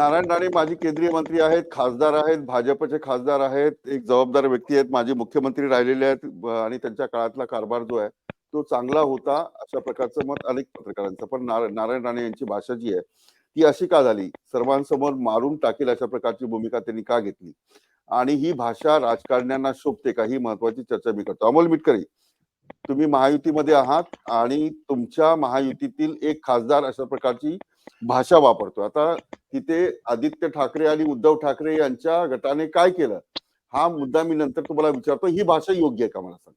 नारायण राणे माजी केंद्रीय मंत्री आहेत खासदार आहेत भाजपचे खासदार आहेत एक जबाबदार व्यक्ती आहेत माजी मुख्यमंत्री राहिलेले आहेत आणि त्यांच्या काळातला कारभार जो आहे तो चांगला होता अशा प्रकारचं मत अनेक पत्रकारांचं. पण नारायण राणे यांची भाषा जी आहे ती अशी का झाली? सर्वांसमोर मारून टाकेल अशा प्रकारची भूमिका त्यांनी का घेतली? आणि ही भाषा राजकारण्यांना शोभते का? ही महत्वाची चर्चा मी करतो. अमोल मिटकरी तुम्ही महायुतीमध्ये आहात आणि तुमच्या महायुतीतील एक खासदार अशा प्रकारची भाषा वापरतो आता तिथे आदित्य ठाकरे आणि उद्धव ठाकरे यांच्या गटाने काय केलं? हा मुद्दा मी नंतर तुम्हाला विचारतो. ही भाषा योग्य आहे का मला सांगा?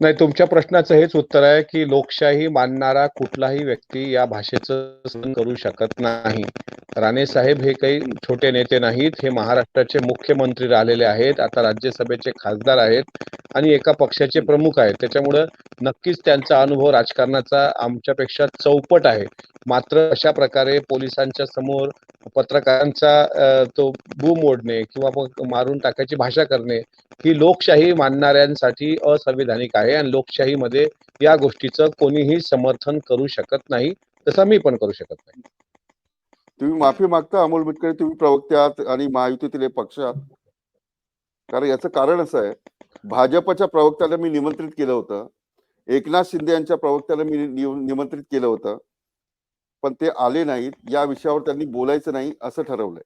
नाही तुमच्या प्रश्नाचं हेच उत्तर आहे की लोकशाही मानणारा कुठलाही व्यक्ती या भाषेचं करू शकत नाही. राणे साहेब हे काही छोटे नेते नाहीत. हे महाराष्ट्राचे मुख्यमंत्री राहिलेले आहेत. आता राज्यसभेचे खासदार आहेत आणि एका पक्षाचे प्रमुख आहेत. त्याच्यामुळं नक्कीच त्यांचा अनुभव राजकारणाचा आमच्यापेक्षा चौपट आहे. मात्र अशा प्रकारे पोलिसांच्या समोर पत्रकारांचा तो बूम ओढणे किंवा मग मारून टाकायची भाषा करणे ही लोकशाही मानणाऱ्यांसाठी असंविधानिक आहे आणि लोकशाहीमध्ये या गोष्टीचं कोणीही समर्थन करू शकत नाही. तसं मी पण करू शकत नाही. तुम्ही माफी मागता अमोल मिटकरी तुम्ही प्रवक्ते आहात आणि महायुतीतील पक्ष आहात कारण याचं कारण असं आहे भाजपच्या प्रवक्त्याला मी निमंत्रित केलं होतं. एकनाथ शिंदे यांच्या प्रवक्त्याला मी निमंत्रित केलं होतं. पण ते आले नाहीत या विषयावर त्यांनी बोलायचं नाही असं ठरवलंय.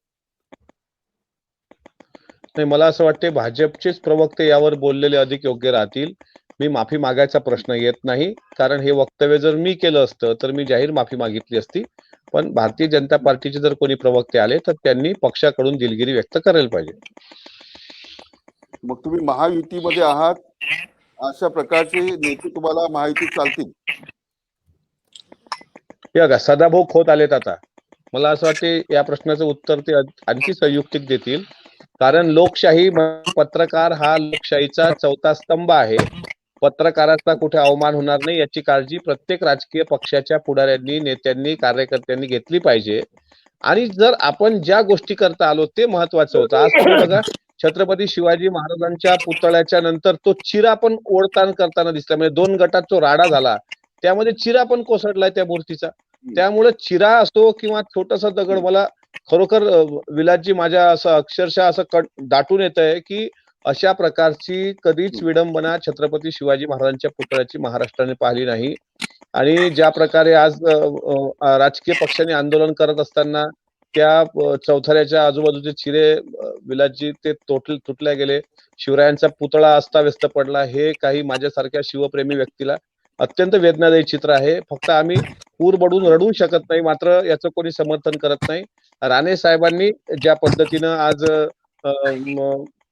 नाही मला असं वाटते भाजपचेच प्रवक्ते यावर बोललेले अधिक योग्य राहतील. मी माफी मागायचा प्रश्न येत नाही. कारण हे वक्तव्य जर मी केलं असतं तर मी जाहीर माफी मागितली असती. पण भारतीय जनता पार्टीचे जर कोणी प्रवक्ते आले तर त्यांनी पक्षाकडून दिलगिरी व्यक्त करायला पाहिजे. मग तुम्ही महायुतीमध्ये आहात. अशा प्रकारचे नेते तुम्हाला महायुतीत चालतील. बघा सदाभाऊ खोत आलेत आता. मला असं वाटते या प्रश्नाचं उत्तर ते आणखी संयुक्तिक देतील. कारण लोकशाही पत्रकार हा लोकशाहीचा चौथा स्तंभ आहे. पत्रकाराचा कुठे अवमान होणार नाही याची काळजी प्रत्येक राजकीय पक्षाच्या पुढाऱ्यांनी नेत्यांनी कार्यकर्त्यांनी घेतली पाहिजे. आणि जर आपण ज्या गोष्टी करता आलो ते महत्वाचं होतं. आज तुम्ही बघा छत्रपती शिवाजी महाराजांच्या पुतळ्याच्या नंतर तो चिरा पण ओढताण करताना दिसला. म्हणजे दोन गटात तो राडा झाला. त्यामध्ये चिरा पण कोसळलाय त्या मूर्तीचा. त्यामुळे चिरा असो किंवा छोटासा दगड मला खरोखर विलाजी माझ्या असं अक्षरशः असं कट दाटून येत आहे की अशा प्रकारची कधीच विडंबना छत्रपती शिवाजी महाराजांच्या पुतळ्याची महाराष्ट्राने पाहिली नाही. आणि ज्या प्रकारे आज राजकीय पक्षांनी आंदोलन करत असताना त्या चौथऱ्याच्या आजूबाजूचे चिरे अ, विलासजी ते तोटले तुटल्या गेले. शिवरायांचा पुतळा अस्ताव्यस्त पडला. हे काही माझ्यासारख्या शिवप्रेमी व्यक्तीला अत्यंत वेदनादायी चित्र आहे. फक्त आम्ही पूर बडून रडू शकत नाही मात्र याचं कोणी समर्थन करत नाही. राणे साहेबांनी ज्या पद्धतीनं आज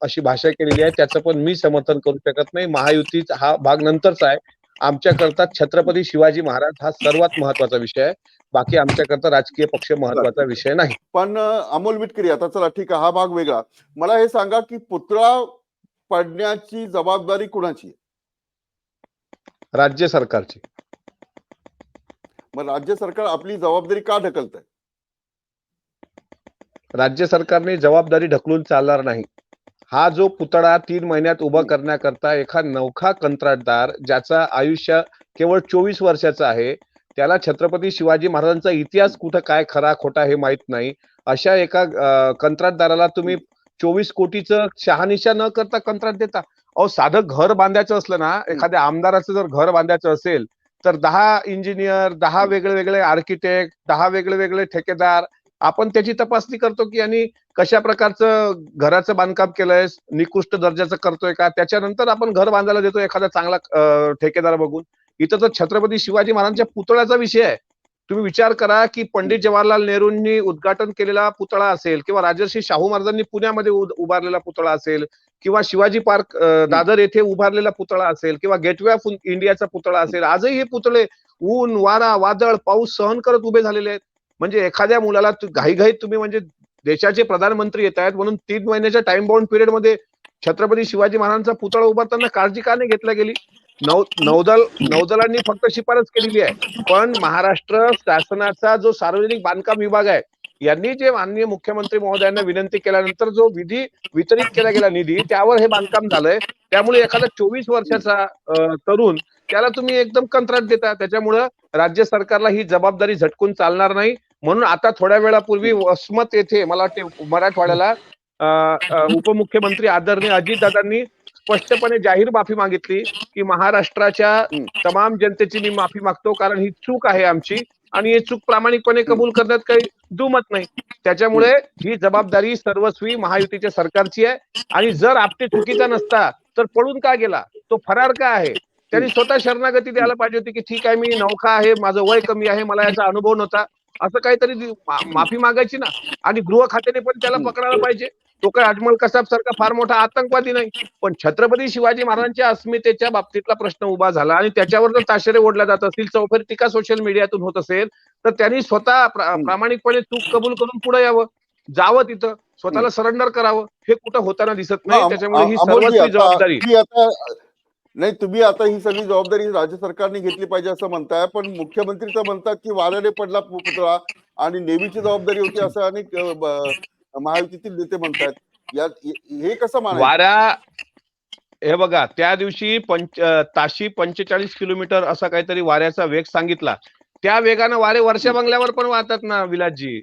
अशी भाषा केलेली आहे. त्याचं पण मी समर्थन करू शकत नाही. महायुती हा भाग नंतरचा आहे. आमच्याकरता छत्रपती शिवाजी महाराज हा सर्वात महत्त्वाचा विषय आहे. बाकी आमच्याकरता राजकीय पक्ष महत्त्वाचा विषय नाही. पण अमोल मिटकरी आता चला ठीक आहे हा भाग वेगळा. मला हे सांगा की पुतळा पडण्याची जबाबदारी कुणाची? आहे? राज्य सरकारची. मग राज्य सरकार आपली जबाबदारी का ढकलत राज्य सरकारने जबाबदारी ढकलून चालणार नाही. हा जो पुतळा तीन महिन्यात उभा करण्याकरता एका नौखा कंत्राटदार ज्याचा आयुष्य केवळ चोवीस वर्षाचा आहे त्याला छत्रपती शिवाजी महाराजांचा इतिहास कुठं काय खरा खोटा हे माहीत नाही. अशा एका कंत्राटदाराला तुम्ही चोवीस कोटीचं शहानिशा न करता कंत्राट देता? अहो साधं घर बांधायचं असलं ना एखाद्या आमदाराचं जर घर बांधायचं असेल तर दहा इंजिनियर दहा वेगळे वेगळे आर्किटेक्ट दहा वेगळे वेगळे ठेकेदार आपण त्याची तपासणी करतो की यांनी कशा प्रकारचं घराचं बांधकाम केलंय निकृष्ट दर्जाचं करतोय का? त्याच्यानंतर आपण घर बांधायला देतो एखादा चांगला ठेकेदार बघून. इथं तर छत्रपती शिवाजी महाराजांच्या पुतळ्याचा विषय आहे. तुम्ही विचार करा की पंडित जवाहरलाल नेहरूंनी उद्घाटन केलेला पुतळा असेल किंवा राजर्षी शाहू महाराजांनी पुण्यामध्ये उभारलेला पुतळा असेल किंवा शिवाजी पार्क दादर येथे उभारलेला पुतळा असेल किंवा गेटवे ऑफ इंडियाचा पुतळा असेल. आजही हे पुतळे ऊन वारा वादळ पाऊस सहन करत उभे झालेले आहेत. म्हणजे एखाद्या मुलाला घाईघाईत तुम्ही म्हणजे देशाचे प्रधानमंत्री येत आहेत म्हणून तीन महिन्याच्या टाइम बाउंड पिरियडमध्ये छत्रपती शिवाजी महाराजांचा पुतळा उभारताना काळजी का नाही घेतल्या गेली. नौ नौदल नौदलांनी फक्त शिफारस केलेली आहे. पण महाराष्ट्र शासनाचा जो सार्वजनिक बांधकाम विभाग आहे यांनी जे माननीय मुख्यमंत्री महोदयांना विनंती केल्यानंतर जो विधी वितरित केला गेला निधी त्यावर हे बांधकाम झालंय. त्यामुळे एखादा चोवीस वर्षाचा तरुण त्याला तुम्ही एकदम कंत्राट देता. त्याच्यामुळं राज्य सरकारला ही जबाबदारी झटकून चालणार नाही. म्हणून आता थोड्या वेळापूर्वी वसमत येथे मला वाटते मराठवाड्याला उपमुख्यमंत्री आदरणीय अजितदादांनी स्पष्टपणे जाहीर माफी मागितली की महाराष्ट्राच्या तमाम जनतेची मी माफी मागतो कारण ही चूक आहे आमची आणि ही चूक प्रामाणिकपणे कबूल करण्यात काही दुमत नाही. त्याच्यामुळे ही जबाबदारी सर्वस्वी महायुतीच्या सरकारची आहे आणि जर आपटे चुकीचा नसता तर पळून का गेला? तो फरार का आहे? त्यांनी स्वतः शरणागती द्यायला पाहिजे होती की ठीक आहे मी नौखा आहे माझं वय कमी आहे मला याचा अनुभव नव्हता. असं काहीतरी मा- माफी मागायची ना. आणि गृह खात्याने पण त्याला पकडायला पाहिजे. तो काय अजमल कसाब सारखा फार मोठा आतंकवादी नाही. पण छत्रपती शिवाजी महाराजांच्या अस्मितेच्या बाबतीतला प्रश्न उभा झाला आणि त्याच्यावर जर ताशेरे ओढल्या जात असतील चौफेर टीका सोशल मीडियातून होत असेल तर त्यांनी स्वतः प्रा- प्रामाणिकपणे चूक कबूल करून पुढे यावं. जावं तिथं. स्वतःला सरेंडर करावं. हे कुठं होताना दिसत नाही. त्याच्यामुळे ही सर्वस्वी जबाबदारी. आता नाही तुम्ही आता ही सगळी जबाबदारी राज्य सरकारने घेतली पाहिजे असं म्हणताय पण मुख्यमंत्री तर म्हणतात की वाऱ्याने पडला पुतळा आणि नेहमीची जबाबदारी होती असं अनेक महायुतीतील नेते म्हणतात यात हे- कसं मान वाऱ्या हे बघा त्या दिवशी पंच ताशी पंचेचाळीस किलोमीटर असा काहीतरी वाऱ्याचा वेग सांगितला. त्या वेगानं वारे वर्षा बंगल्यावर पण वाहतात ना विलासजी.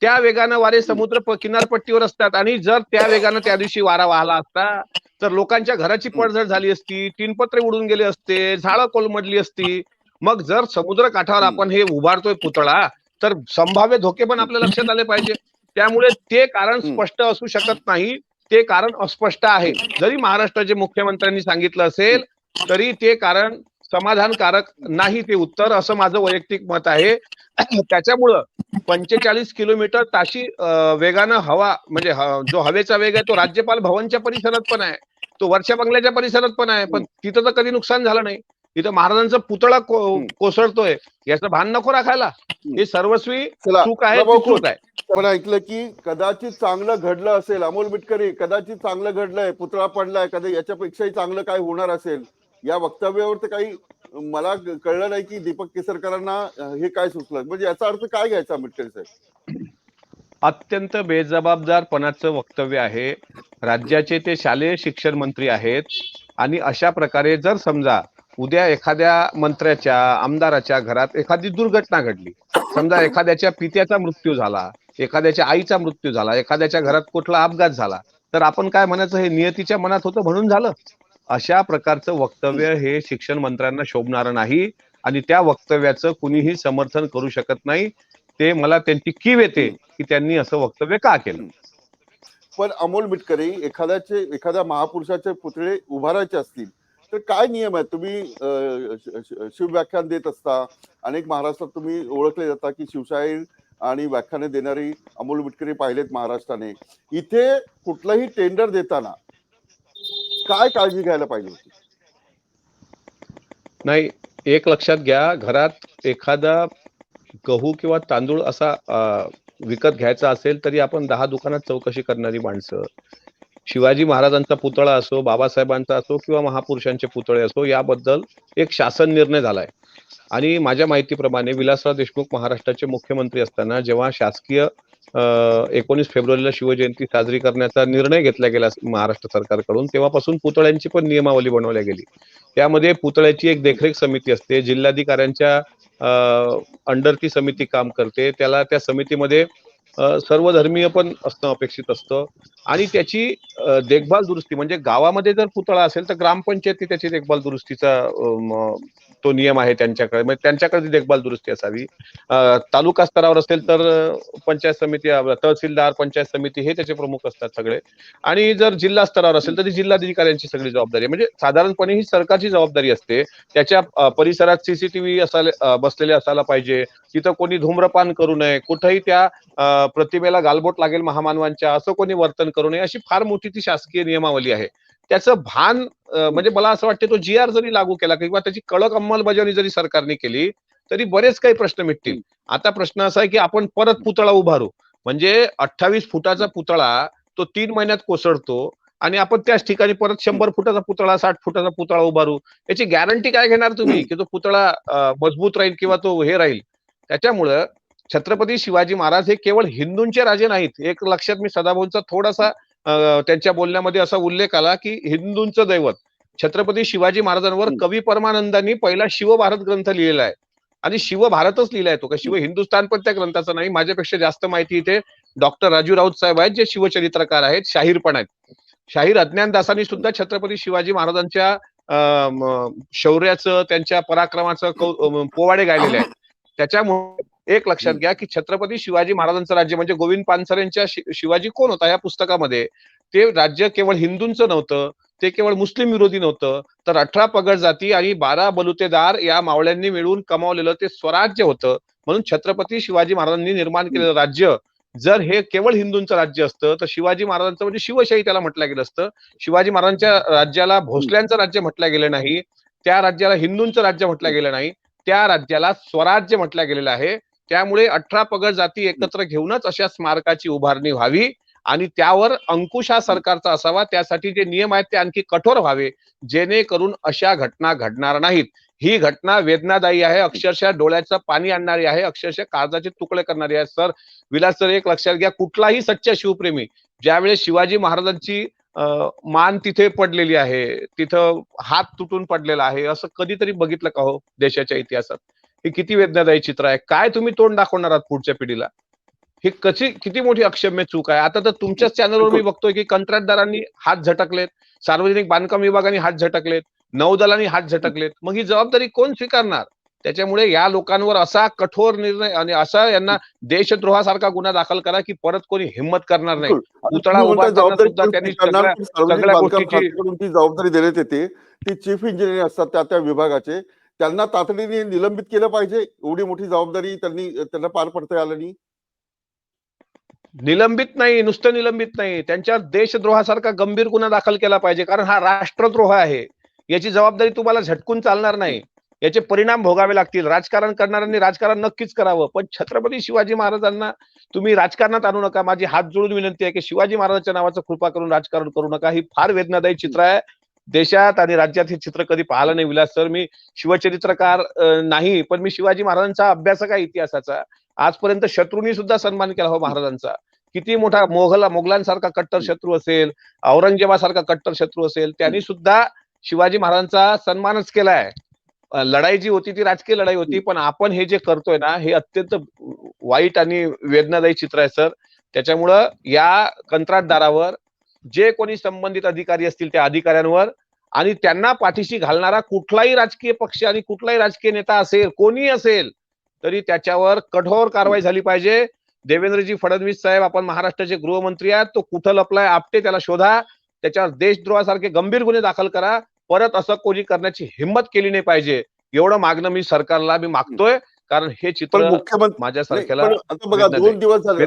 त्या वेगानं वारे समुद्र किनारपट्टीवर असतात. आणि जर त्या वेगानं त्या दिवशी वारा वाहला असता तर लोकांच्या घराची पडझड झाली असती तीनपत्रे उडून गेले असते झाडं कोलमडली असती. मग जर समुद्र काठावर आपण हे उभारतोय पुतळा तर संभाव्य धोके पण आपल्या लक्षात आले पाहिजे. त्यामुळे ते कारण. स्पष्ट असू शकत नाही. ते कारण अस्पष्ट आहे. जरी महाराष्ट्राचे मुख्यमंत्र्यांनी सांगितलं असेल तरी ते कारण समाधानकारक नाही ते उत्तर असं माझं वैयक्तिक मत आहे. त्याच्यामुळं पंचेचाळीस किलोमीटर ताशी वेगानं हवा म्हणजे जो हवेचा वेग आहे तो राज्यपाल भवनच्या परिसरात पण आहे. तो वर्षा बंगल्याच्या परिसरात पण आहे. पण तिथं तर कधी नुकसान झालं नाही. तिथं महाराजांचा पुतळा. कोसळतोय. याचं भान नको राखायला. हे सर्वस्वी चूक आहे आपण ऐकलं की कदाचित चांगलं घडलं असेल अमोल मिटकरी कदाचित चांगलं घडलंय पुतळा पडलाय कदा याच्यापेक्षाही चांगलं काय होणार असेल. या वक्तव्यावर तर काही मला कळलं नाही की दीपक केसरकरांना हे काय सुचलं. म्हणजे याचा अर्थ काय घ्यायचा आंबेडकर साहेब? अत्यंत बेजबाबदारपणाचं वक्तव्य आहे. राज्याचे ते शालेय शिक्षण मंत्री आहेत. आणि अशा प्रकारे जर समजा उद्या एखाद्या मंत्र्याच्या आमदाराच्या घरात एखादी दुर्घटना घडली. समजा एखाद्याच्या पित्याचा मृत्यू झाला एखाद्याच्या आईचा मृत्यू झाला एखाद्याच्या घरात कुठला अपघात झाला तर आपण काय म्हणायचं? हे नियतीच्या मनात होतं म्हणून झालं. अशा प्रकारचं वक्तव्य हे शिक्षण मंत्र्यांना शोभणारं नाही आणि त्या वक्तव्याचं कुणीही समर्थन करू शकत नाही. ते मला त्यांची कीव येते की त्यांनी असं वक्तव्य का केलं? पण अमोल मिटकरी एखाद्याचे एखाद्या महापुरुषाचे पुतळे उभारायचे असतील तर काय नियम आहे तुम्ही शिवव्याख्यान देत असता अनेक महाराष्ट्रात तुम्ही ओळखले जाता की शिवशाहीर आणि व्याख्याने देणारी अमोल मिटकरी पाहिलेत महाराष्ट्राने. इथे कुठलंही टेंडर देताना काय काळजी घ्यायला पाहिजे होती? नाही एक लक्षात घ्या घरात एखादा गहू किंवा तांदूळ असा विकत घ्यायचा असेल तरी आपण दहा दुकानात चौकशी करणारी माणसं. शिवाजी महाराजांचा पुतळा असो बाबासाहेबांचा असो किंवा महापुरुषांचे पुतळे असो याबद्दल एक शासन निर्णय झालाय. आणि माझ्या माहितीप्रमाणे विलासराव देशमुख महाराष्ट्राचे मुख्यमंत्री असताना जेव्हा शासकीय एकोणीस फेब्रुवारीला शिवजयंती साजरी करण्याचा निर्णय घेतला गेला महाराष्ट्र सरकारकडून तेव्हापासून पुतळ्यांची पण नियमावली बनवल्या गेली. त्यामध्ये पुतळ्याची एक देखरेख समिती असते जिल्हाधिकाऱ्यांच्या अंडर ती समिती काम करते त्याला त्या समितीमध्ये सर्व धर्मीय पण असणं अपेक्षित असतं. आणि त्याची देखभाल दुरुस्ती म्हणजे गावामध्ये जर पुतळा असेल तर ग्रामपंचायती त्याची देखभाल दुरुस्तीचा तो नियम आहे त्यांच्याकडे. म्हणजे त्यांच्याकडे देखभाल दुरुस्ती असावी. तालुका स्तरावर असेल तर पंचायत समिती तहसीलदार पंचायत समिती हे त्याचे प्रमुख असतात सगळे. आणि जर जिल्हा स्तरावर असेल तर ती जिल्हाधिकाऱ्यांची सगळी जबाबदारी म्हणजे साधारणपणे ही सरकारची जबाबदारी असते. त्याच्या परिसरात सीसीटीव्ही असायला बसलेले असायला पाहिजे. तिथं कोणी धूम्रपान करू नये. कुठेही त्या प्रतिमेला गालबोट लागेल महामानवांच्या असं कोणी वर्तन करू नये. अशी फार मोठी ती शासकीय नियमावली आहे. त्याचं भान म्हणजे मला असं वाटतं तो जी आर जरी लागू केला किंवा त्याची कडक अंमलबजावणी जरी सरकारने केली तरी बरेच काही प्रश्न मिटतील. आता प्रश्न असा आहे की आपण परत पुतळा उभारू. म्हणजे अठ्ठावीस फुटाचा पुतळा तो तीन महिन्यात कोसळतो आणि आपण त्याच ठिकाणी परत शंभर फुटाचा पुतळा साठ फुटाचा पुतळा उभारू. याची गॅरंटी काय घेणार तुम्ही? की तो पुतळा मजबूत राहील किंवा तो हे राहील. त्याच्यामुळं छत्रपती शिवाजी महाराज हे केवळ हिंदूंचे राजे नाहीत. एक लक्षात मी सदाभाऊंचा थोडासा त्यांच्या बोलण्यामध्ये असा उल्लेख आला की हिंदूंचं दैवत छत्रपती शिवाजी महाराजांवर. कवी परमानंदांनी पहिला शिवभारत ग्रंथ लिहिलेला आहे. आणि शिव भारतच लिहिलाय तो का शिव हिंदुस्थान पण त्या ग्रंथाचं नाही माझ्यापेक्षा जास्त माहिती इथे डॉक्टर राजू राऊत साहेब आहेत जे शिवचरित्रकार आहेत शाहीर पण आहेत. शाहीर अज्ञानदासांनी सुद्धा छत्रपती शिवाजी महाराजांच्या शौर्याचं त्यांच्या पराक्रमाचं पोवाडे गायलेले आहेत. त्याच्यामुळे एक लक्षात घ्या की छत्रपती शिवाजी महाराजांचं राज्य म्हणजे गोविंद पानसरेंच्या शिवाजी कोण होता या पुस्तकामध्ये? ते राज्य केवळ हिंदूंचं नव्हतं ते केवळ मुस्लिम विरोधी नव्हतं तर अठरा पगड जाती आणि बारा बलुतेदार या मावळ्यांनी मिळून कमावलेलं ते स्वराज्य होतं. म्हणून छत्रपती शिवाजी महाराजांनी निर्माण केलेलं राज्य जर हे केवळ हिंदूंचं राज्य असतं तर शिवाजी महाराजांचं म्हणजे शिवशाही त्याला म्हटलं गेलं असतं. शिवाजी महाराजांच्या राज्याला भोसल्यांचं राज्य म्हटलं गेलं नाही त्या राज्याला हिंदूंचं राज्य म्हटलं गेलं नाही त्या राज्याला स्वराज्य म्हटलं गेलेलं आहे. त्यामुळे अठरा पगड जाती एकत्र घेऊनच अशा स्मारकाची उभारणी व्हावी आणि त्यावर अंकुश हा सरकारचा असावा. त्यासाठी जे नियम आहेत ते आणखी कठोर व्हावे. जेणेकरून अशा घटना घडणार नाहीत. ही घटना वेदनादायी आहे. अक्षरशः डोळ्याचं पाणी आणणारी आहे. अक्षरशः काळजाचे तुकडे करणारी आहे. सर विलास सर एक लक्षात घ्या कुठलाही सच्चा शिवप्रेमी ज्यावेळेस शिवाजी महाराजांची मान तिथे पडलेली आहे तिथं हात तुटून पडलेला आहे असं कधीतरी बघितलं का हो देशाच्या इतिहासात? हे किती वेदनादायी चित्र आहे? काय तुम्ही तोंड दाखवणार आहात पुढच्या पिढीला? ही कशी किती मोठी अक्षम्य चूक आहे? आता तर तुमच्याच चॅनलवर मी बघतोय की कंत्राटदारांनी हात झटकलेत सार्वजनिक बांधकाम विभागाने हात झटकलेत नौदलांनी हात झटकलेत. मग ही जबाबदारी कोण स्वीकारणार? त्याच्यामुळे या लोकांवर असा कठोर निर्णय आणि असा यांना देशद्रोहासारखा गुन्हा दाखल करा की परत कोणी हिंमत करणार नाही. पुतळा उभा सुद्धा त्यांनी? सगळ्या- गोष्टीची- जबाबदारी देण्यात येते. ती चीफ इंजिनियर असतात त्या त्या विभागाचे. त्यांना तातडीने निलंबित केलं पाहिजे. एवढी मोठी जबाबदारी त्यांनी त्यांना पार पडता आलं नाही. निलंबित नाही नुसतं निलंबित नाही. त्यांच्या देशद्रोहासारखा गंभीर गुन्हा दाखल केला पाहिजे. कारण हा राष्ट्रद्रोह आहे. याची जबाबदारी तुम्हाला झटकून चालणार नाही. याचे परिणाम भोगावे लागतील. राजकारण करणाऱ्यांनी राजकारण नक्कीच करावं. पण छत्रपती शिवाजी महाराजांना तुम्ही राजकारणात आणू नका. माझी हात जोडून विनंती आहे की शिवाजी महाराजांच्या नावाचं कृपा करून राजकारण करू नका. ही फार वेदनादायी चित्र आहे. देशात आणि राज्यात हे चित्र कधी पाहिलं नाही विलास सर मी शिवचरित्रकार नाही पण मी शिवाजी महाराजांचा अभ्यासक आहे इतिहासाचा? आजपर्यंत शत्रूंनी सुद्धा सन्मान केला हो महाराजांचा. किती मोठा मोगला मोगलांसारखा कट्टर शत्रू असेल औरंगजेबासारखा कट्टर शत्रू असेल त्यांनी सुद्धा शिवाजी महाराजांचा सन्मानच केलाय लढाई जी होती ती राजकीय लढाई होती पण आपण हे जे करतोय ना हे अत्यंत वाईट आणि वेदनादायी चित्र आहे सर. त्याच्यामुळं या कंत्राटदारावर जे कोणी संबंधित अधिकारी असतील त्या अधिकाऱ्यांवर आणि त्यांना पाठीशी घालणारा कुठलाही राजकीय पक्ष आणि कुठलाही राजकीय नेता असेल कोणी असेल तरी त्याच्यावर कठोर कारवाई झाली पाहिजे. देवेंद्रजी फडणवीस साहेब आपण महाराष्ट्राचे गृहमंत्री आहात तो कुठं लपलाय आपटे त्याला शोधा. त्याच्यावर देशद्रोहासारखे गंभीर गुन्हे दाखल करा. परत असं कोणी करण्याची हिंमत केली नाही पाहिजे. एवढं मागणं मी सरकारला मी मागतोय. कारण हे चित्र मुख्यमंत्री बघा वेदनादायी. दोन दिवस झाले.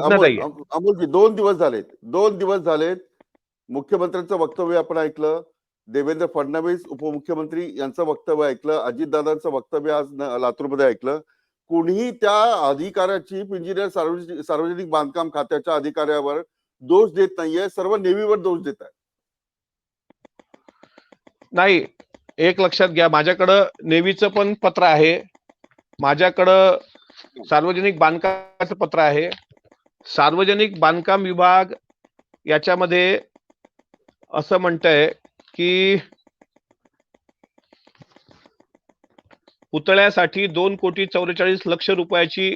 अमोलजी दोन दिवस झालेत. दोन दिवस झालेत. मुख्यमंत्र्यांचं वक्तव्य आपण ऐकलं. देवेंद्र फडणवीस उपमुख्यमंत्री यांचं वक्तव्य ऐकलं. अजितदादांचं वक्तव्य आज लातूरमध्ये ऐकलं. कोणीही त्या अधिकाऱ्याची इंजिनियर सार्वजनिक सार्वजनिक बांधकाम खात्याच्या अधिकाऱ्यावर दोष देत नाहीये. सर्व नेव्हीवर दोष देत आहे नाही एक लक्षात घ्या. माझ्याकडं नेव्हीचं पण पत्र आहे. माझ्याकडं सार्वजनिक बांधकामाचं पत्र आहे. सार्वजनिक बांधकाम विभाग याच्यामध्ये असं म्हणतंय की पुतळ्यासाठी दोन कोटी चौवेचाळीस लक्ष रुपयाची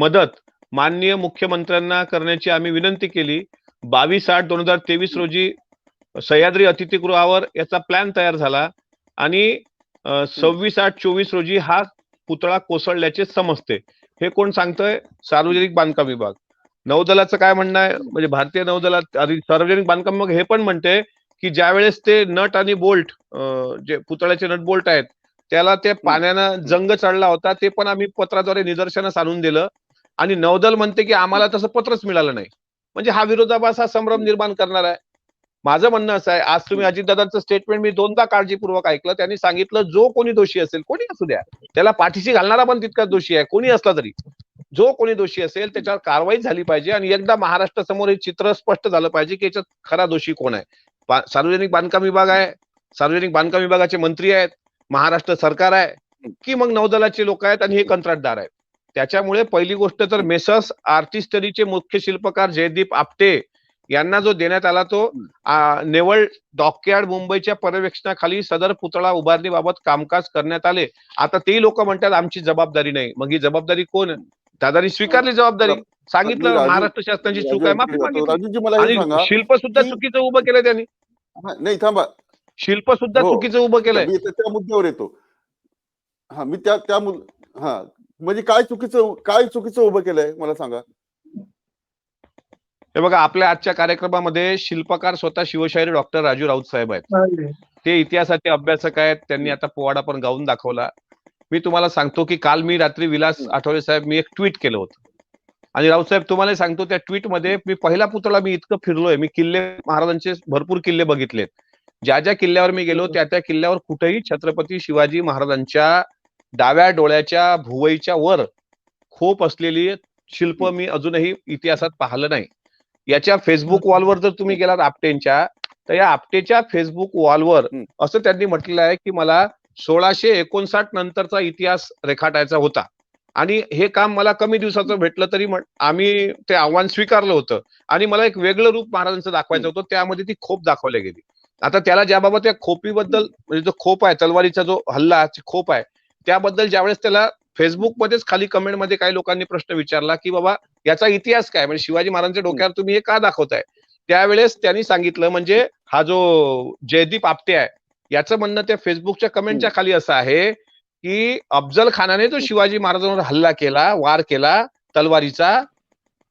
मदत माननीय मुख्यमंत्र्यांना करण्याची आम्ही विनंती केली. बावीस आठ दोन हजार तेवीस रोजी सह्याद्री अतिथीगृहावर याचा प्लॅन तयार झाला आणि सव्वीस आठ चोवीस रोजी हा पुतळा कोसळल्याचे समजते. हे कोण सांगतंय? सार्वजनिक बांधकाम विभाग. नौदलाचं काय म्हणणं आहे? म्हणजे भारतीय नौदलात आधी सार्वजनिक बांधकाम मग हे पण म्हणते की ज्या वेळेस ते नट आणि बोल्ट जे पुतळ्याचे नट बोल्ट आहेत त्याला ते पाण्यानं जंग चढला होता ते पण आम्ही पत्राद्वारे निदर्शनास आणून दिलं. आणि नौदल म्हणते की आम्हाला तसं पत्रच मिळालं नाही. म्हणजे हा विरोधाभास हा संभ्रम निर्माण करणार आहे. माझं म्हणणं असं आहे आज तुम्ही अजितदादांचं स्टेटमेंट मी दोनदा काळजीपूर्वक ऐकलं. त्यांनी सांगितलं जो कोणी दोषी असेल कोणी असू द्या. त्याला पाठीशी घालणारा पण तितकाच दोषी आहे. कोणी असला तरी. जो कोणी दोषी असेल त्याच्यावर कारवाई झाली पाहिजे आणि एकदा महाराष्ट्रासमोर हे चित्र स्पष्ट झालं पाहिजे की याच्यात खरा दोषी कोण आहे. सार्वजनिक बांधकाम विभाग आहे सार्वजनिक बांधकाम विभागाचे मंत्री आहेत महाराष्ट्र सरकार आहे की मग नौदलाचे लोक आहेत आणि हे कंत्राटदार आहेत. त्याच्यामुळे पहिली गोष्ट तर मेसर्स आर्टिस्टरीचे मुख्य शिल्पकार जयदीप आपटे यांना जो देण्यात आला तो नेवळ डॉकयार्ड मुंबईच्या पर्यवेक्षणाखाली सदर पुतळा उभारणीबाबत कामकाज करण्यात आले. आता ते लोक म्हणतात आमची जबाबदारी नाही. मग ही जबाबदारी कोण? दादानी स्वीकारली जबाबदारी. सांगितलं महाराष्ट्र शासनाची चूक आहे. माफी मागितली. हे शिल्प सुद्धा चुकीचं उभं केलं त्यांनी. नाही थांबा. शिल्प सुद्धा हो. चुकीचं उभं केलंय. मी त्या त्या मुद्द्यावर येतो. हा मी त्या त्या मुद- हा. म्हणजे काय चुकीचं काय चुकीचं उभं केलंय मला सांगा. हे बघा आपल्या आजच्या कार्यक्रमामध्ये शिल्पकार स्वतः शिवशाहीर डॉक्टर राजू राऊत साहेब आहेत. ते इतिहासाचे अभ्यासक आहेत. त्यांनी आता पोवाडा पण गाऊन दाखवला. मी तुम्हाला सांगतो की काल मी रात्री विलास आठवले साहेब मी एक ट्विट केलं होतं. आणि राऊत साहेब तुम्हाला सांगतो त्या ट्विटमध्ये मी पहिला पुतळा मी इतकं फिरलोय. मी किल्ले महाराजांचे भरपूर किल्ले बघितलेत. ज्या ज्या किल्ल्यावर मी गेलो त्या त्या किल्ल्यावर कुठेही छत्रपती शिवाजी महाराजांच्या डाव्या डोळ्याच्या भुवईच्या वर खोप असलेली शिल्प मी अजूनही इतिहासात पाहिलं नाही. याच्या फेसबुक वॉलवर जर तुम्ही गेलात आपटेंच्या तर या आपटेच्या फेसबुक वॉलवर. असं त्यांनी म्हटलेलं आहे की मला सोळाशे एकोणसाठ नंतरचा इतिहास रेखाटायचा होता. आणि हे काम मला कमी दिवसाचं भेटलं तरी आम्ही ते आव्हान स्वीकारलं होतं. आणि मला एक वेगळं रूप महाराजांचं दाखवायचं होतं त्यामध्ये ती खोप दाखवली गेली. आता त्याला ज्याबाबत त्या खोपीबद्दल म्हणजे जो खोप आहे तलवारीचा जो हल्ला खोप आहे त्याबद्दल ज्यावेळेस त्याला फेसबुकमध्येच खाली कमेंटमध्ये काही लोकांनी प्रश्न विचारला की बाबा याचा इतिहास काय? म्हणजे शिवाजी महाराजांच्या डोक्यावर तुम्ही हे का दाखवताय? त्यावेळेस त्यांनी सांगितलं म्हणजे हा जो जयदीप आपटे आहे याचं म्हणणं त्या फेसबुकच्या कमेंटच्या खाली असं आहे की अफजल खानाने जो शिवाजी महाराजांवर हल्ला केला वार केला तलवारीचा.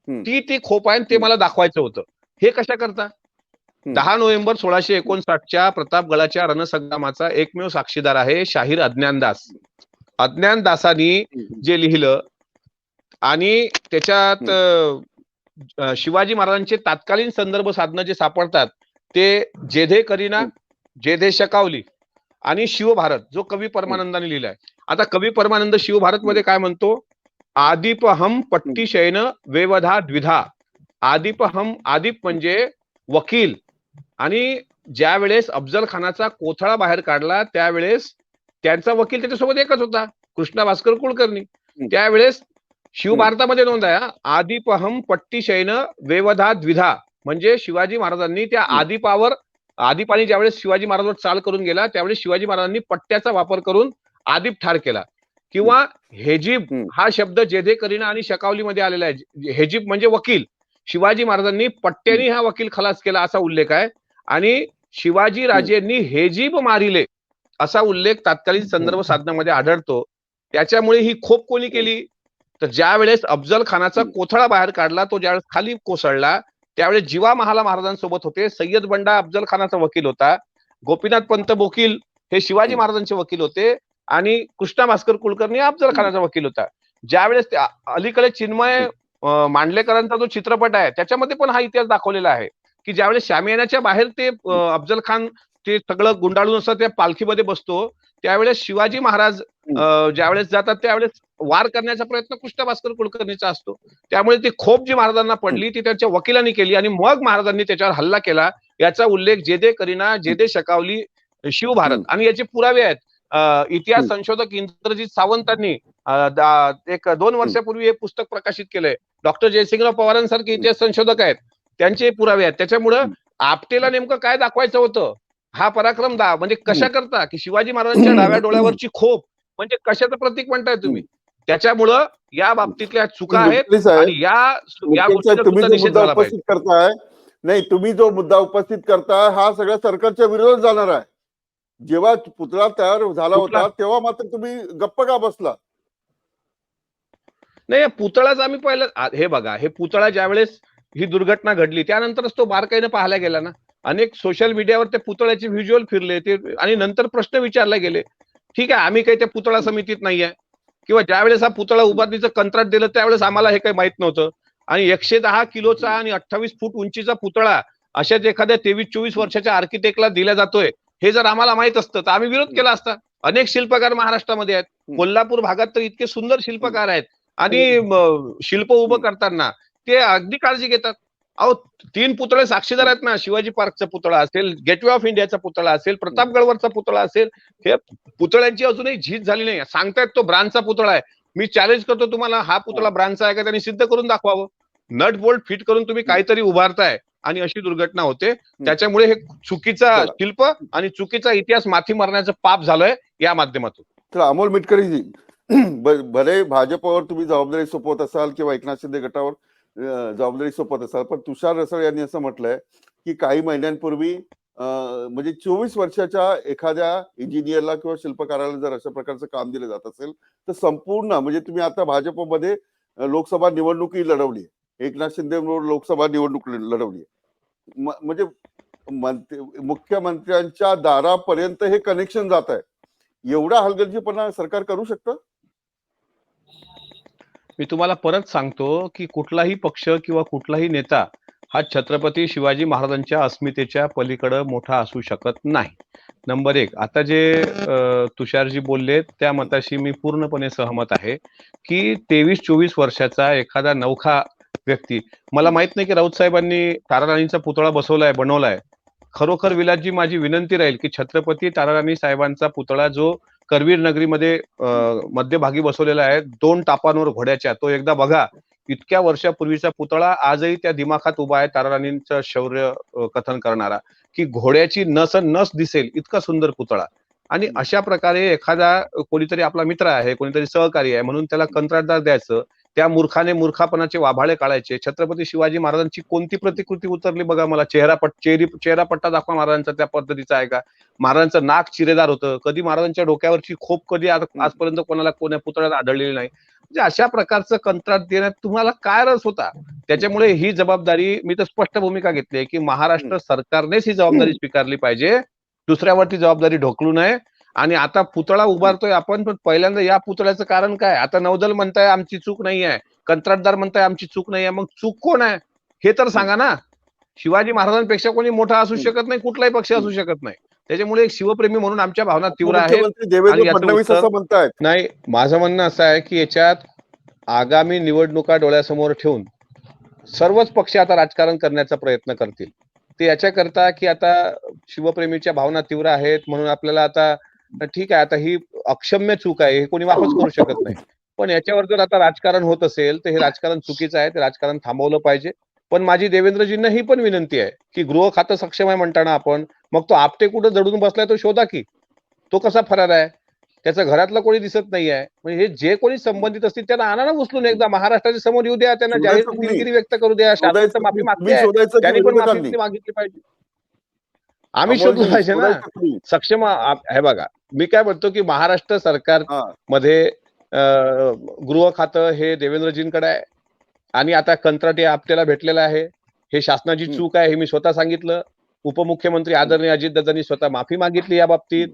ती ती खोप आहे ते मला दाखवायचं होतं. हे कशा करता? दहा नोव्हेंबर सोळाशे एकोणसाठच्या प्रतापगडाच्या रणसंग्रामाचा एकमेव साक्षीदार आहे शाहीर अज्ञानदास. अज्ञानदासानी जे लिहिलं आणि त्याच्यात शिवाजी महाराजांचे तात्कालीन संदर्भ साधनं जे सापडतात ते जेधे करीना जेधे शकावली आणि शिवभारत जो कवी परमानंदाने लिहिलाय. आता कवी परमानंद शिवभारत मध्ये काय म्हणतो? आदिप हम पट्टी वेवधा द्विधा. आदिप हम आदिप म्हणजे वकील. आणि ज्या वेळेस अफजल खानाचा कोथळा बाहेर काढला त्यावेळेस त्यांचा वकील त्याच्यासोबत एकच होता कृष्णा भास्कर कुलकर्णी. त्यावेळेस शिवभारतामध्ये नोंद आहे. आदिपहम पट्टी शयन वेवधा द्विधा. म्हणजे शिवाजी महाराजांनी त्या. आदिपावर आदिपानी ज्यावेळेस शिवाजी महाराजांवर चाल करून गेला त्यावेळेस शिवाजी महाराजांनी पट्ट्याचा वापर करून आदिप ठार केला. किंवा हेजीब. हा शब्द जेधे करीना आणि शकावलीमध्ये आलेला आहे. हेजीब म्हणजे वकील. शिवाजी महाराजांनी पट्ट्याने हा वकील खलास केला असा उल्लेख आहे. आणि शिवाजी राजेंनी हेजीब मारिले असा उल्लेख तात्कालीन संदर्भ साधनामध्ये आढळतो. त्याच्यामुळे ही खोप कोणी केली? तर ज्या वेळेस अफजल खानाचा कोथळा बाहेर काढला तो ज्यावेळेस खाली कोसळला त्यावेळेस जीवा महाला महाराजांसोबत होते. सय्यद बंडा अफजल खानाचा वकील होता. गोपीनाथ पंत बोकील हे शिवाजी महाराजांचे वकील होते. आणि कृष्णा भास्कर कुलकर्णी अफजल खानाचा वकील होता. ज्यावेळेस अलीकडे चिन्मय मांडलेकरांचा जो चित्रपट आहे त्याच्यामध्ये पण हा इतिहास दाखवलेला आहे. की ज्यावेळेस शामियानाच्या बाहेर ते अफजल खान ते सगळं गुंडाळून असं त्या पालखीमध्ये बसतो त्यावेळेस शिवाजी महाराज अं, ज्यावेळेस जातात त्यावेळेस वार करण्याचा प्रयत्न कृष्ण भास्कर कुलकर्णीचा असतो. त्यामुळे ती खोप जी महाराजांना पडली ती त्यांच्या वकिलांनी केली आणि मग महाराजांनी त्याच्यावर हल्ला केला. याचा उल्लेख जेदे करीना जेदे शकावली शिवभारत हम्म. आणि याचे पुरावे आहेत. इतिहास. संशोधक इंद्रजित सावंतांनी एक दोन वर्षापूर्वी हे पुस्तक प्रकाशित केलंय. डॉक्टर जयसिंगराव पवारांसारखे इतिहास संशोधक आहेत. त्यांचे पुरावे आहेत. त्याच्यामुळं. आपटेला नेमकं काय दाखवायचं होतं? हा पराक्रम दा म्हणजे कशा करता की शिवाजी महाराजांच्या डाव्या डोळ्यावरची खोप म्हणजे कशाचं प्रतीक म्हणताय तुम्ही? त्याच्यामुळं या बाबतीतल्या चुका आहेत आणि या या गोष्टीचा निषेध झाला पाहिजे. उपस्थित करताय नाही तुम्ही जो मुद्दा उपस्थित करताय हा सगळ्या सरकारच्या विरोधात जाणार आहे. जेव्हा पुतळा तयार झाला? होता तेव्हा मात्र तुम्ही गप्प का बसला? नाही या पुतळाच आम्ही पाहिलं हे बघा हे पुतळा ज्यावेळेस ही दुर्घटना घडली त्यानंतरच तो बारकाईनं पाहायला गेला ना. अनेक सोशल मीडियावर त्या पुतळ्याचे व्हिज्युअल फिरले ते आणि नंतर प्रश्न विचारले गेले. ठीक आहे आम्ही काही त्या पुतळा समितीत नाही आहे किंवा ज्यावेळेस हा पुतळा उभारणीचं कंत्राट दिलं त्यावेळेस आम्हाला हे काही माहीत नव्हतं. आणि एकशे दहा किलोचा आणि अठ्ठावीस फूट उंचीचा पुतळा अशाच एखाद्या तेवीस चोवीस वर्षाच्या आर्किटेक्टला दिला जातोय हे जर आम्हाला माहीत असतं तर आम्ही विरोध केला असता. अनेक शिल्पकार महाराष्ट्रामध्ये आहेत. कोल्हापूर भागात तर इतके सुंदर शिल्पकार आहेत. आणि शिल्प उभं करताना ते अगदी काळजी घेतात. अहो तीन पुतळे साक्षीदार आहेत ना शिवाजी पार्कचा पुतळा असेल गेटवे ऑफ इंडियाचा पुतळा असेल प्रतापगडवरचा पुतळा असेल हे पुतळ्यांची अजूनही झीज झाली नाही. सांगतायत तो ब्रांडचा पुतळा आहे. मी चॅलेंज करतो तुम्हाला हा पुतळा ब्रांडचा आहे का? त्यांनी सिद्ध करून दाखवावं. नट बोल्ट फिट करून तुम्ही काहीतरी उभारताय. आणि अशी दुर्घटना होते. त्याच्यामुळे हे चुकीचा. शिल्प आणि चुकीचा इतिहास माथी मारण्याचं पाप झालंय या माध्यमातून. तर अमोल मिटकरीजी भले भाजपवर तुम्ही जबाबदारी सोपवत असाल किंवा एकनाथ शिंदे गटावर जबाबदारी सोपत असाल. पण तुषार रसाळ यांनी असं म्हटलंय की काही महिन्यांपूर्वी म्हणजे चोवीस वर्षाच्या एखाद्या इंजिनियरला किंवा शिल्पकाराला जर अशा प्रकारचं काम दिलं जात असेल तर संपूर्ण म्हणजे तुम्ही आता भाजपमध्ये लोकसभा निवडणुकी लढवली एकनाथ शिंदे लोकसभा निवडणूक लढवली म- म्हणजे मुख्यमंत्र्यांच्या दारापर्यंत हे कनेक्शन जात आहे. एवढा हलगर्जीपणा सरकार करू शकतं? मी तुम्हाला परत सांगतो की कुठलाही पक्ष किंवा कुठलाही नेता हा छत्रपती शिवाजी महाराजांच्या अस्मितेच्या पलीकडं मोठा असू शकत नाही. नंबर एक आता जे तुषारजी बोलले त्या मताशी मी पूर्णपणे सहमत आहे की तेवीस चोवीस वर्षाचा एखादा नौखा व्यक्ती मला माहीत नाही की राऊत साहेबांनी ताराराणीचा पुतळा बसवलाय बनवलाय. खरोखर विलासजी माझी विनंती राहील की छत्रपती ताराराणी साहेबांचा पुतळा जो करवीर नगरीमध्ये मध्यभागी बसवलेला आहे. दोन टापांवर घोड्याच्या. तो एकदा बघा इतक्या वर्षापूर्वीचा पुतळा आजही त्या दिमाखात उभा आहे ताराराणींचं शौर्य कथन करणारा. की घोड्याची नस नस दिसेल इतका सुंदर पुतळा. आणि अशा प्रकारे एखादा कोणीतरी आपला मित्र आहे कोणीतरी सहकारी आहे म्हणून त्याला कंत्राटदार द्यायचं. त्या मूर्खाने मूर्खापणाचे वाभाळे काढायचे. छत्रपती शिवाजी महाराजांची कोणती प्रतिकृती उतरली बघा मला? चेहरा पट चेहरी चेहरा पट्टा दाखवा महाराजांचा त्या पद्धतीचा आहे का? महाराजांचं नाक चिरेदार होतं. कधी महाराजांच्या डोक्यावरची खोप कधी आज- आजपर्यंत कोणाला कोण्या पुतळ्यात आढळलेली नाही. म्हणजे अशा प्रकारचं कंत्राट देण्यात तुम्हाला काय रस होता? त्याच्यामुळे ही जबाबदारी मी तर स्पष्ट भूमिका घेतली आहे की महाराष्ट्र सरकारनेच ही जबाबदारी स्वीकारली पाहिजे. दुसऱ्यावरती जबाबदारी ढोकलू नये. आणि आता पुतळा उभारतोय आपण पण पहिल्यांदा या पुतळ्याचं कारण काय? आता नौदल म्हणताय आमची चूक नाही आहे. कंत्राटदार म्हणताय आमची चूक नाही आहे. मग चूक कोण आहे? हे तर सांगा ना. शिवाजी महाराजांपेक्षा कोणी मोठा असू शकत नाही कुठलाही पक्ष असू शकत नाही. त्याच्यामुळे एक शिवप्रेमी म्हणून आमच्या भावना तीव्र म्हणतायत. नाही माझं म्हणणं असं आहे की याच्यात आगामी निवडणुका डोळ्यासमोर ठेवून सर्वच पक्ष आता राजकारण करण्याचा प्रयत्न करतील. ते याच्याकरता की आता शिवप्रेमीच्या भावना तीव्र आहेत म्हणून आपल्याला आता ठीक आहे आता ही अक्षम्य चूक आहे हे कोणी वापस करू शकत नाही. पण याच्यावर जर आता राजकारण होत असेल तर हे राजकारण चुकीचं आहे ते राजकारण थांबवलं पाहिजे. पण माझी देवेंद्रजींना ही पण विनंती आहे की गृह खातं सक्षम आहे म्हणताना आपण मग तो आपटे कुठं जडून बसलाय तो शोधा की. तो कसा फरार आहे? त्याचं घरातलं कोणी दिसत नाही आहे म्हणजे हे जे कोणी संबंधित असतील त्यांना आणा ना उचलून एकदा महाराष्ट्राच्या समोर येऊ द्या त्यांना जाहीर? दिलगिरी व्यक्त करू द्या शासनाचं माफी मागते त्यांनी पण? माफी मागितली पाहिजे. आम्ही शोधलं पाहिजे ना. सक्षम आ- हे बघा मी काय म्हणतो की महाराष्ट्र सरकार. मध्ये गृह खातं हे देवेंद्रजींकडे आहे. आणि आता कंत्राटी आपल्याला भेटलेलं आहे. हे शासनाची. चूक आहे हे मी स्वतः सांगितलं. उपमुख्यमंत्री आदरणीय अजितदादांनी स्वतः माफी मागितली या बाबतीत.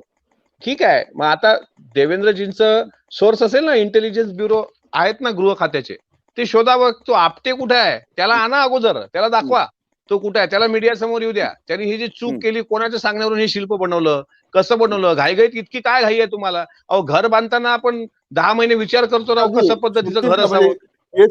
ठीक आहे. मग आता देवेंद्रजींचं सोर्स असेल ना इंटेलिजन्स ब्युरो आहेत ना गृह खात्याचे. ते शोधावं तो आपटे कुठे आहे? त्याला आणा अगोदर. त्याला दाखवा. तो कुठे आहे? त्याला मीडिया समोर येऊ द्या. त्यांनी ही जी चूक. केली कोणाच्या सांगण्यावरून हे शिल्प बनवलं? कसं बनवलं? घाईघाईत इतकी काय घाई आहे तुम्हाला? अहो घर बांधताना आपण दहा महिने विचार करतो अगदी. कसं पद्धतीचं घर म्हणजे असावं?